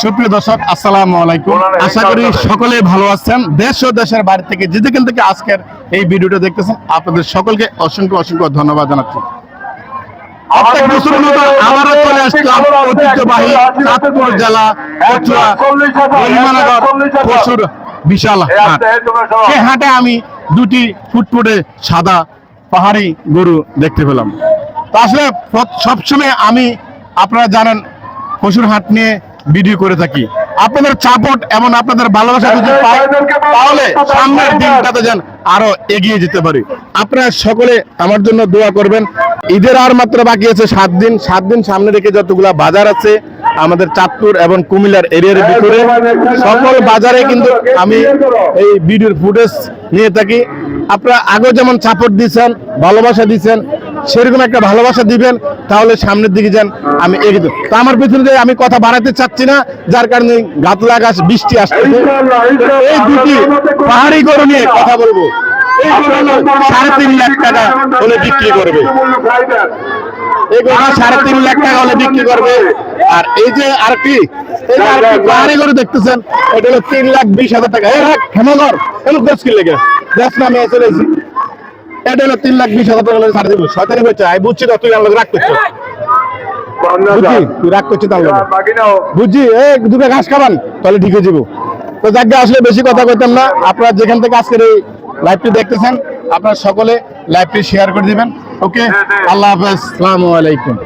সুপ্রিয় দর্শক আসসালামু আলাইকুম। আশা করি সকলে ভালো আছেন। দেশ ও দেশের বাইরে থেকে যে যেখান থেকে আজকের এই ভিডিওটা দেখতেছেন আপনাদের সকলকে অসংখ্য অসংখ্য ধন্যবাদ জানাচ্ছি। প্রত্যেক বছরের মতো আবারও চলে আসলাম ঐতিহ্যবাহী চাঁদপুর জেলা কচুয়া হরিমানগর পশুর বিশাল হাট। সে হাটে আমি দুটি ফুটফুটে সাদা পাহাড়ি গরু দেখতে পেলাম। তো আসলে সবসময় আমি আপনারা জানেন পশুর হাট নিয়ে ভিডিও করে থাকি। আপনাদের সাপোর্ট এবং আপনাদের ভালোবাসা যদি পাই তাহলে সামনের দিনটাতে যেন আরও এগিয়ে যেতে পারি। আপনারা সকলে আমার জন্য দোয়া করবেন। ঈদের আর মাত্র বাকি আছে সাত দিন। সাত দিন সামনে রেখে যতগুলা বাজার আছে আমাদের চাঁদপুর এবং কুমিল্লার এরিয়ার ভিতরে সকল বাজারে কিন্তু আমি এই ভিডিওর ফুটেজ নিয়ে থাকি। আপনারা আগে যেমন সাপোর্ট দিচ্ছেন ভালোবাসা দিচ্ছেন সেরকম একটা ভালোবাসা দিবেন তাহলে সামনের দিকে যান আমি এগিয়ে। তো আমার পিছনে যে আমি কথা বাড়াতে চাচ্ছি না যার কারণে গাত লাগাস বৃষ্টি আসতেছে। এই দুটি পাহাড়ি গরু নিয়ে কথা বলব। সাড়ে তিন লাখ টাকা হলে বিক্রি করবে। এই সাড়ে তিন লাখ টাকা হলে বিক্রি করবে। আর এই যে আর কি এই যে আরেকটি পাহাড়ি গরু দেখতেছেন এটা হলো তিন লাখ বিশ হাজার টাকা। এই রাখ হেমগর এলো দশ কিলো লেগে। দেখ না আমি চলে এটা হলো তিন লাখ বিশ হাজার টাকা ছাড় দিব। শয়তানি হয়েছে আমি বুঝছি তুই রাগ করছ বুঝছি? তুই রাগ করছিস বুঝছি? এই দুটো ঘাস খাবান তাহলে ঠিক হয়ে যাব। তো যাকে আসলে বেশি কথা করতাম না। আপনারা যেখান থেকে আজকের এই লাইভটি দেখতেছেন আপনারা সকলে লাইভটি শেয়ার করে দিবেন। ওকে আল্লাহ হাফেজ। আসসালামু আলাইকুম।